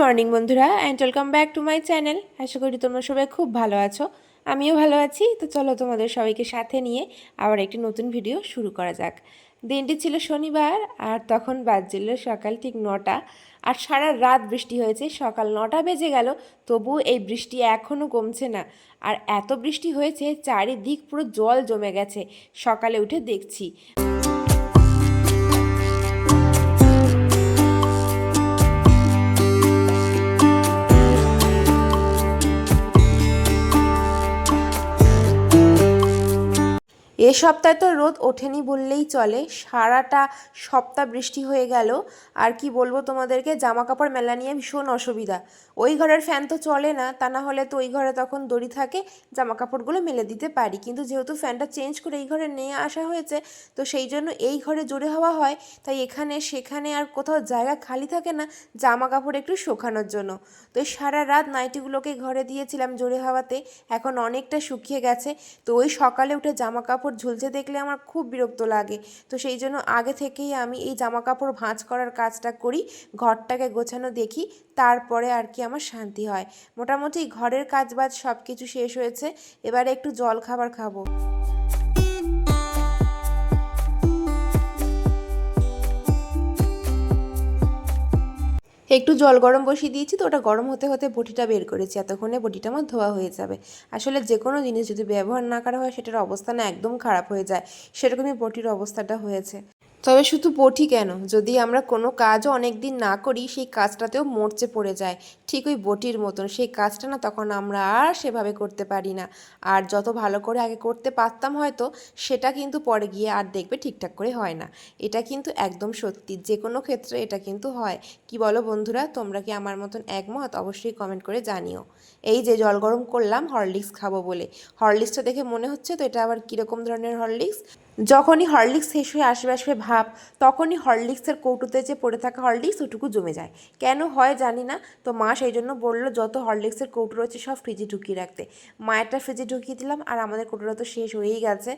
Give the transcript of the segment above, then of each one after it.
Morning, বন্ধুরা and welcome back to my channel আশা করি তোমরা সবাই খুব ভালো আছো। আমিও ভালো আছি। তো চলো তোমাদের সবাইকে সাথে নিয়ে আবার একটি নতুন ভিডিও শুরু করা যাক। দিনটি ছিল শনিবার, আর তখন বাজছিল সকাল ঠিক নটা। আর সারা রাত বৃষ্টি হয়েছে। সকাল নটা বেজে গেল তবু এই বৃষ্টি এখনও কমছে না। আর এত বৃষ্টি হয়েছে, চারিদিক পুরো জল জমে গেছে। সকালে উঠে দেখছি। এ সপ্তাহে তো রোদ ওঠেনি বললেই চলে। সারাটা সপ্তাহ বৃষ্টি হয়ে গেল। আর কি বলব তোমাদেরকে জামা কাপড় মেলা নিয়ে ভীষণ অসুবিধা। ওই ঘরের ফ্যান তো চলে না, তা না হলে তো ওই ঘরে তখন দড়ি থাকে জামা কাপড়গুলো মেলে দিতে পারি। কিন্তু যেহেতু ফ্যানটা চেঞ্জ করে এই ঘরে নিয়ে আসা হয়েছে, তো সেই জন্য এই ঘরে জোরে হওয়া হয়। তাই এখানে সেখানে আর কোথাও জায়গা খালি থাকে না জামা কাপড় একটু শুকানোর জন্য। তো সারা রাত নাইটিগুলোকে ঘরে দিয়েছিলাম জোরে হাওয়াতে, এখন অনেকটা শুকিয়ে গেছে। তো ওই সকালে উঠে জামা কাপড় ঝুলছে দেখলে আমার খুব বিরক্ত লাগে। তো সেই জন্য আগে থেকেই আমি এই জামা কাপড় ভাঁজ করার কাজটা করি, ঘরটাকে গোছানো দেখি, তারপরে আর কি আমার শান্তি হয়। মোটামুটি ঘরের কাজ বাজ সব কিছু শেষ হয়েছে, এবারে একটু জল খাবার খাব। একটু জল গরম বসিয়ে দিয়েছি তো ওটা গরম হতে হতে বটিটা বের করেছি। এতক্ষণে বটিটা আমার ধোয়া হয়ে যাবে। আসলে যে কোনো জিনিস যদি ব্যবহার না করা হয় সেটার অবস্থা না একদম খারাপ হয়ে যায়। সেরকমই বটির অবস্থাটা হয়েছে। তবে শুধু বটি কেন? যদি আমরা কোনো কাজও অনেক দিন না করি, সেই কাজটাতেও মরচে পড়ে যায়। ঠিক ওই বটির মতন। সেই কাজটা না তখন আমরা আর সেভাবে করতে পারি না। আর যত ভালো করে আগে করতে পারতাম হয়তো, সেটা কিন্তু পরে গিয়ে আর দেখবে ঠিকঠাক করে হয় না। এটা কিন্তু একদম সত্যি। যে কোনো ক্ষেত্রে এটা কিন্তু হয়। কি বলো বন্ধুরা? তোমরা কি আমার মতন একমত? অবশ্যই কমেন্ট করে জানিও। এই যে জল গরম করলাম হরলিক্স খাব বলে। হরলিক্সটা দেখে মনে হচ্ছে তো এটা আবার কীরকম ধরনের হরলিক্স যখনই হরলিক্স শেষ হয়ে আসবে আসবে ভাব, তখনই হরলিক্সের কৌটুতে যে পড়ে থাকা হরলিক্স ওটুকু জমে যায়। কেন হয় জানি না, তো মা সেই জন্য বলল, যত হরলিক্সের কৌটো রয়েছে সব ফ্রিজে ঢুকিয়ে রাখতে। মায়েরটা ফ্রিজে ঢুকিয়ে দিলাম, আর আমাদের কৌটোটা তো শেষ হয়েই গেছে।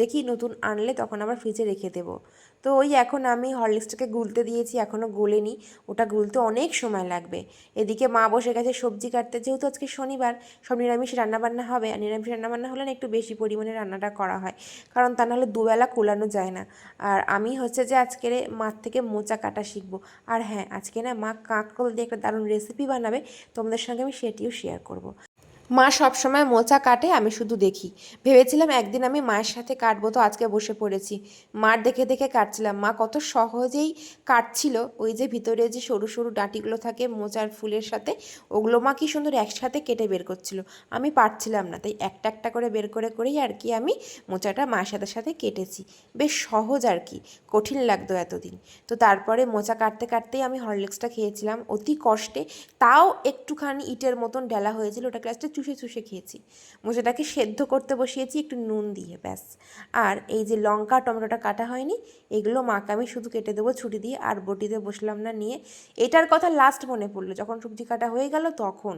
দেখি নতুন আনলে তখন আবার ফ্রিজে রেখে দেবো। তো ওই এখন আমি হরলিক্সটাকে গুলতে দিয়েছি এখনও গোলেনি। ওটা গুলতে অনেক সময় লাগবে। এদিকে মা বসে গেছে সবজি কাটতে, যেহেতু আজকে শনিবার, সব নিরামিষ রান্নাবান্না হবে। আর নিরামিষ রান্নাবান্না হলে একটু বেশি পরিমাণে রান্নাটা করা হয়। কারণ তা নাহলে দুবেলা কোলানো যায় না। আর আমি হচ্ছে যে আজকের মার থেকে মোচা কাটা শিখব। আর হ্যাঁ আজকে না মা কাঁকরোল দিয়ে একটা দারুণ রেসিপি বানাবে। তোমাদের সঙ্গে আমি সেটিও শেয়ার করব। মা সবসময় মোচা কাটে, আমি শুধু দেখি। ভেবেছিলাম একদিন আমি মায়ের সাথে কাটবো তো আজকে বসে পড়েছি। মার দেখে দেখে কাটছিলাম। মা কত সহজেই কাটছিল। ওই যে ভিতরে যে সরু সরু ডাঁটিগুলো থাকে মোচার ফুলের সাথে, ওগুলো মা কি সুন্দর একসাথে কেটে বের করছিল। আমি পারছিলাম না, তাই একটা একটা করে বের করে করেই আর কি আমি মোচাটা মার সাথে সাথে কেটেছি। বেশ সহজ আর কি, কঠিন লাগতো এতদিন। তো তারপরে মোচা কাটতে কাটতেই আমি হরলিক্সটা খেয়েছিলাম। অতি কষ্টে, তাও একটুখানি ইটের মতন ডেলা হয়েছিল, ওটা ক্লাসটা চুষে চুষে খেয়েছি। মোচাটাকে সেদ্ধ করতে বসিয়েছি একটু নুন দিয়ে, ব্যাস। আর এই যে লঙ্কা টমেটোটা কাটা হয়নি, এগুলো মাকে আমি শুধু কেটে দেবো ছুটি দিয়ে আর বটিতে বসলাম না নিয়ে। এটার কথা লাস্ট মনে পড়ল, যখন সবজি কাটা হয়ে গেল তখন।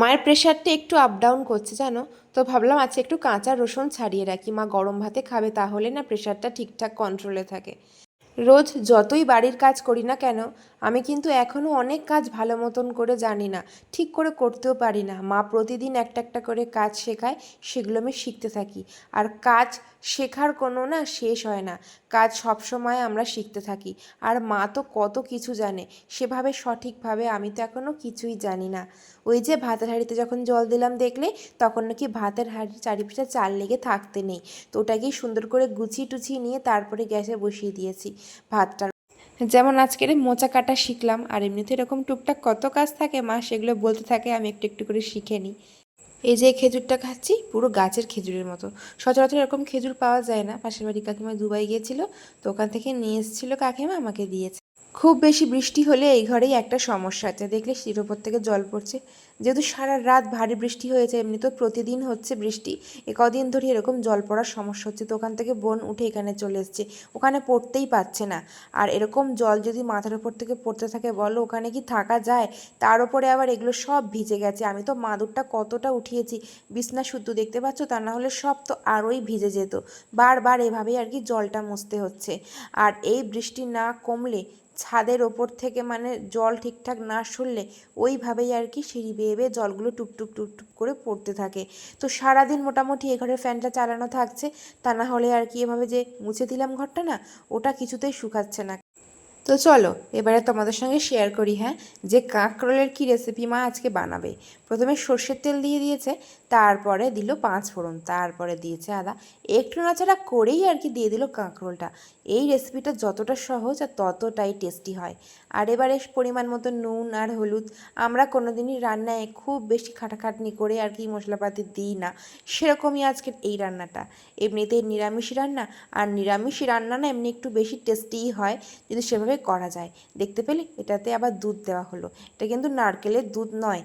মায়ের প্রেশারটা একটু আপ ডাউন করছে, জানো? তো ভাবলাম আজকে একটু কাঁচা রসুন ছাড়িয়ে রাখি। মা গরম ভাতে খাবে, তাহলে না প্রেশারটা ঠিকঠাক কন্ট্রোলে থাকে। রোজ যতই বাড়ির কাজ করি না কেন, আমি কিন্তু এখনও অনেক কাজ ভালো মতন করে জানি না, ঠিক করে করতেও পারি না। মা প্রতিদিন একটা একটা করে কাজ শেখায়, সেগুলো আমি শিখতে থাকি। আর কাজ শেখার কোনো না শেষ হয় না, কাজ সবসময় আমরা শিখতে থাকি। আর মা তো কত কিছু জানে, সেভাবে সঠিকভাবে আমি তো এখনও কিছুই জানি না। ওই যে ভাতের হাঁড়িতে যখন জল দিলাম দেখলে, তখন নাকি ভাতের হাঁড়ির চারিপাশে চাল লেগে থাকতে নেই। তো ওটাকেই সুন্দর করে গুছিয়ে টুছিয়ে নিয়ে তারপরে গ্যাসে বসিয়ে দিয়েছি। ভাতটা। যেমন আজকের মোচা কাটা শিখলাম, আর এমনিতে এরকম টুকটাক কত কাজ থাকে মা, সেগুলো বলতে থাকে, আমি একটু একটু করে শিখে নিই। এই যে খেজুরটা খাচ্ছি, পুরো গাছের খেজুরের মতো। সচরাচর এরকম খেজুর পাওয়া যায় না। পাশের বাড়ি কাকিমা দুবাই গিয়েছিল, তো ওখান থেকে নিয়ে এসেছিল কাকিমা, আমাকে দিয়েছে। খুব বেশি বৃষ্টি হলে এই ঘরেই একটা সমস্যা আছে। দেখলে সিঁড়ির ওপর থেকে জল পড়ছে। যেহেতু সারা রাত ভারী বৃষ্টি হয়েছে, এমনি তো প্রতিদিন হচ্ছে বৃষ্টি। এ কদিন ধরে এরকম জল পড়ার সমস্যা হচ্ছে। তো ওখান থেকে বোন উঠে এখানে চলে এসছে। ওখানে পড়তেই পাচ্ছে না। আর এরকম জল যদি মাথার ওপর থেকে পড়তে থাকে, বলো ওখানে কি থাকা যায়? তার ওপরে আবার এগুলো সব ভিজে গেছে। আমি তো মাদুরটা কতটা উঠিয়েছি, বিছনা শুদ্ধ দেখতে পাচ্ছ? তা না হলে সব তো আরোই ভিজে যেত। বারবার এভাবেই আর কি জলটা মুছতে হচ্ছে। আর এই বৃষ্টি না কমলে ছাদের ওপর থেকে মানে জল ঠিকঠাক না সরলে ওইভাবেই আর কি সিঁড়ি বেয়ে বেয়ে জলগুলো টুকটুক টুকটুক করে পড়তে থাকে। তো সারাদিন মোটামুটি এ ঘরের ফ্যানটা চালানো থাকছে, তা না হলে আর কি এভাবে যে মুছে দিলাম ঘরটা না, ওটা কিছুতেই শুকাচ্ছে না। তো চলো, এবারে তোমাদের সঙ্গে শেয়ার করি হ্যাঁ? যে কাঁকরোলের কী রেসিপি মা আজকে বানাবে। প্রথমে সর্ষের তেল দিয়ে দিয়েছে, তারপরে দিল পাঁচ ফোড়ন, তারপরে দিয়েছে আদা। একটু নাচাড়া করেই আর কি দিয়ে দিল কাঁকরোলটা। এই রেসিপিটা যতটা সহজ আর ততটাই টেস্টি হয়। আর এবারে পরিমাণ মতো নুন আর হলুদ আমরা কোনোদিনই রান্নায় খুব বেশি খাটাখাটনি করে আর কি মশলাপাতি দিই না। সেরকমই আজকের এই রান্নাটা। এমনিতেই নিরামিষ রান্না, আর নিরামিষ রান্না না এমনি একটু বেশি টেস্টিই হয় যদি সেভাবে করা যায়। দেখতে পেলে? এটাতে আবার দুধ দেওয়া হলো। এটা কিন্তু নারকেলের দুধ নয়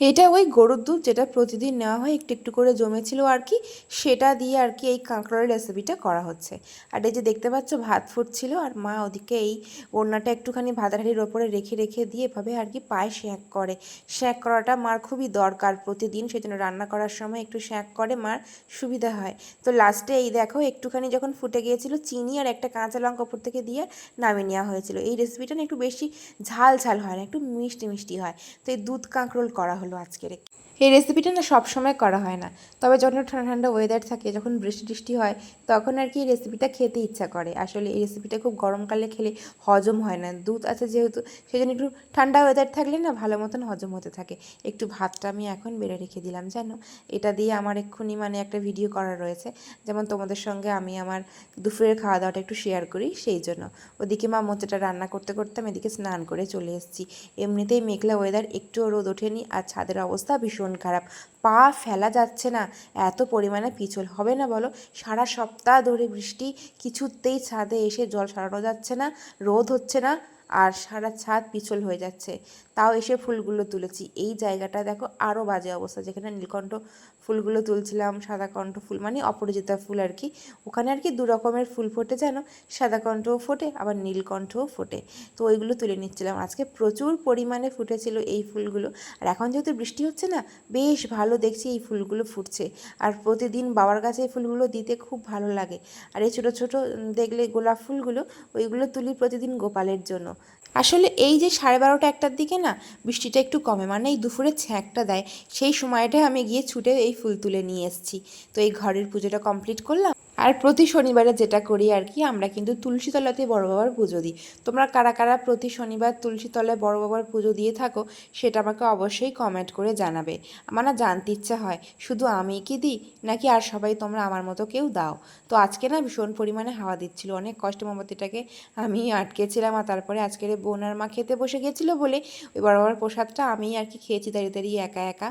এটা ওই গরুর দুধ যেটা প্রতিদিন নেওয়া হয়, একটু একটু করে জমেছিল আর কি, সেটা দিয়ে আর কি এই কাঁকড়ার রেসিপিটা করা হচ্ছে। আর এই যে দেখতে পাচ্ছ ভাত ফুটছিল, আর মা ওদিকে এই ওড়নাটা একটুখানি ভাতের হাঁড়ির ওপরে রেখে রেখে দিয়ে এভাবে আর কি পায়ে শ্যাঁক করে। শ্যাঁক করাটা মার খুবই দরকার প্রতিদিন, সেজন্য রান্না করার সময় একটু শ্যাঁক করে মার সুবিধা হয়। তো লাস্টে এই দেখো একটুখানি যখন ফুটে গিয়েছিল, চিনি আর একটা কাঁচা লঙ্কা উপর থেকে দিয়ে নামিয়ে নেওয়া হয়েছিল। এই রেসিপিটা না একটু বেশি ঝাল ঝাল হয় না, একটু মিষ্টি মিষ্টি হয়। তো এই দুধ কাঁকরোল করা আজকের এই রেসিপিটা না সব সময় করা হয় না। তবে যখন ঠান্ডা ঠান্ডা ওয়েদার থাকে, যখন বৃষ্টি টিষ্টি হয়, তখন আর কি এই রেসিপিটা খেতে ইচ্ছা করে। আসলে এই রেসিপিটা খুব গরমকালে খেলে হজম হয় না। দুধ আছে যেহেতু সেই জন্য একটু ঠান্ডা ওয়েদার থাকলে না ভালো মতন হজম হতে থাকে। একটু ভাতটা আমি এখন বেড়ে রেখে দিলাম, জানো? এটা দিয়ে আমার এক্ষুনি মানে একটা ভিডিও করা রয়েছে। যেমন তোমাদের সঙ্গে আমি আমার দুপুরের খাওয়া দাওয়াটা একটু শেয়ার করি, সেই জন্য। ওদিকে মা মোচাটা রান্না করতে করতে আমি এদিকে স্নান করে চলে এসেছি। এমনিতেই মেঘলা ওয়েদার একটুও রোদ ওঠেনি, আর ছাদের অবস্থা ভীষণ খারাপ। পা ফেলা যাচ্ছে না। এত পরিমাণে পিছল হবে না বলো? সারা সপ্তাহ ধরে বৃষ্টি, কিছুতেই ছাদে এসে জল সারানো যাচ্ছে না, রোদ হচ্ছে না, আর সারা ছাদ পিছল হয়ে যাচ্ছে। তাও এসে ফুলগুলো তুলেছি। এই জায়গাটা দেখো আরও বাজে অবস্থা, যেখানে নীলকণ্ঠ ফুলগুলো তুলছিলাম, সাদা কণ্ঠ ফুল মানে অপরাজিতা ফুল আর কি। ওখানে আর কি দু রকমের ফুল ফোটে যেন, সাদা কণ্ঠও ফোটে, আবার নীলকণ্ঠও ফোটে। তো ওইগুলো তুলে নিচ্ছিলাম। আজকে প্রচুর পরিমাণে ফুটেছিল এই ফুলগুলো। আর এখন যেহেতু বৃষ্টি হচ্ছে না, বেশ ভালো দেখছি এই ফুলগুলো ফুটছে। আর প্রতিদিন বাবার কাছে এই ফুলগুলো দিতে খুব ভালো লাগে। আর এই ছোটো ছোটো দেখলে গোলাপ ফুলগুলো, ওইগুলো তুলি প্রতিদিন গোপালের জন্য। আসলে এই যে সাড়ে বারোটা একটার দিকে না, বৃষ্টিটা একটু কমে মানে এই দুপুরে ছ্যাঁকটা দেয়। সেই সময়টায় আমি গিয়ে ছুটে এই ফুল তুলে নিয়ে এসেছি। তো এই ঘরের পুজোটা কমপ্লিট করলাম। আর প্রতি শনিবারে যেটা করি আর কি, আমরা কিন্তু তুলসী তলাতে বড় বাবার পুজো দিই। তোমরা কারা কারা প্রতি শনিবার তুলসী তলায় বড় বাবার পুজো দিয়ে থাকো, সেটা আমাকে অবশ্যই কমেন্ট করে জানাবে। আমার না জানতে ইচ্ছা হয়, শুধু আমি কি দিই, নাকি আর সবাই তোমরা আমার মতো কেউ দাও? তো আজকে না ভীষণ পরিমাণে হাওয়া দিচ্ছিল, অনেক কষ্ট মোমবাতিটাকে আমি আটকেছিলাম আর তারপরে আজকের বোন আর মা খেতে বসে গেছিল বলে ওই বড় বড় প্রসাদটা আমি আর কি খেয়েছি, দাঁড়িয়ে দাঁড়িয়ে একা একা।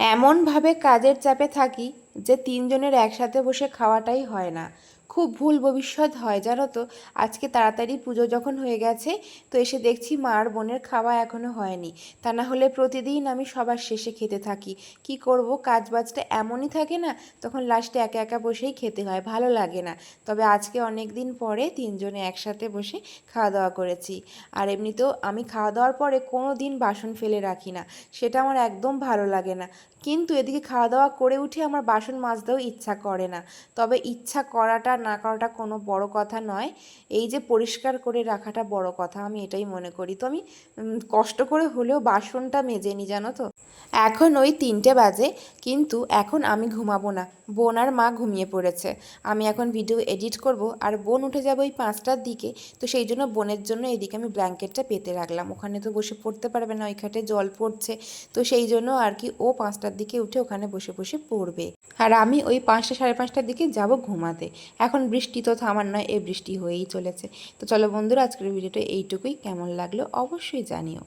এমনভাবে কাজের চাপে থাকি যে তিনজনের একসাথে বসে খাওয়াটাই হয় না। খুব ভুল ভবিষ্যৎ হয়, জানো তো? আজকে তাড়াতাড়ি পুজো যখন হয়ে গেছে, তো এসে দেখছি মার বোনের খাওয়া এখনও হয়নি। তা না হলে প্রতিদিন আমি সবার শেষে খেতে থাকি। কি করব? কাজ বাজটা এমনই থাকে না, তখন লাস্টে একা একা বসেই খেতে হয়, ভালো লাগে না। তবে আজকে অনেক দিন পরে তিনজনে একসাথে বসে খাওয়া দাওয়া করেছি। আর এমনিতেও আমি খাওয়া দাওয়ার পরে কোনো দিন বাসন ফেলে রাখি না, সেটা আমার একদম ভালো লাগে না। কিন্তু এদিকে খাওয়া দাওয়া করে উঠে আমার বাসন মাজতেও ইচ্ছা করে না। তবে ইচ্ছা করাটা না করাটা কোনো বড় কথা নয়। এই যে পরিষ্কার করে রাখাটা বড় কথা, আমি এটাই মনে করি। তো আমি কষ্ট করে হলেও বাসনটা মেজে নি, জানো তো? এখন ওই তিনটে বাজে, কিন্তু এখন আমি ঘুমাবো না। বোন আর মা ঘুমিয়ে পড়েছে। আমি এখন ভিডিও এডিট করব আর বোন উঠে যাবে ওই পাঁচটার দিকে। তো সেই জন্য বোনের জন্য এদিকে আমি ব্ল্যাঙ্কেটটা পেতে রাখলাম ওখানে তো বসে পড়তে পারবে না, ওই খাটে জল পড়ছে। তো সেই জন্য আর কি ও পাঁচটার দিকে উঠে ওখানে বসে বসে পড়বে। আর আমি ওই পাঁচটা, সাড়ে পাঁচটার দিকে যাব ঘুমাতে। এখন বৃষ্টি তো থামার নয়, এই বৃষ্টি হয়েই চলেছে। তো চলো বন্ধুরা, আজকের ভিডিওটা এইটুকুই। কেমন লাগল অবশ্যই জানিও।